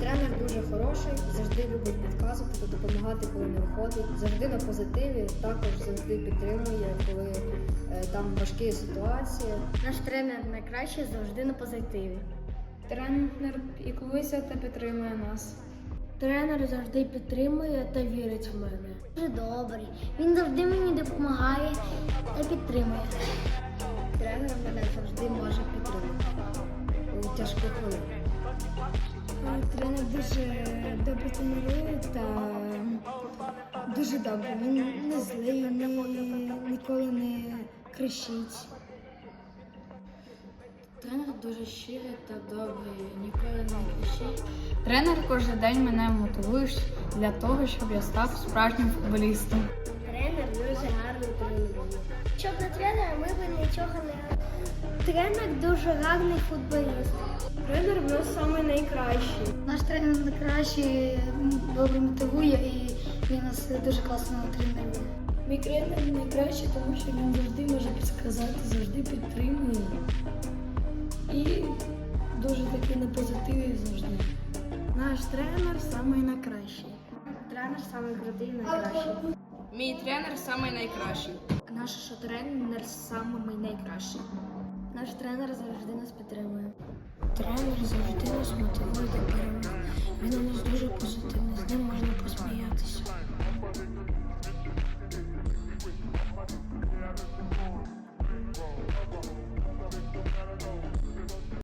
Тренер дуже хороший, завжди любить підказувати допомагати, коли не виходить. Завжди на позитиві, також завжди підтримує, коли е, там важкі ситуації. Наш тренер найкращий завжди на позитиві. Тренер піклується та підтримує нас. Тренер завжди підтримує та вірить в мене. Дуже добрий. Він завжди мені допомагає та підтримує. Тренер мене завжди може підтримати у тяжких хвилинах. Тренер дуже добре тренує та дуже добре. Він не злий, ніколи не кричить. Тренер дуже щирий та добрий, ніколи не кричить. Тренер кожен день мене мотивує для того, щоб я став справжнім футболістом. Тренер дуже гарний тренер. Щоб не тренер, ми б нічого не Тренер дуже гарний футболіст. Тренер в нас самий найкращий. Наш тренер найкращий, добре мотивує і він нас дуже класно тренує. Мій тренер найкращий, тому що він завжди може підсказати, завжди підтримує. І дуже такий на позитиві завжди. Наш тренер самий найкращий. Тренер самий крутий, найкращий. Мій тренер самий найкращий. Наш тренер самий найкращий. Наш тренер завжди нас підтримує. Тренер завжди нас мотивує до перемоги. Він у нас дуже позитивний,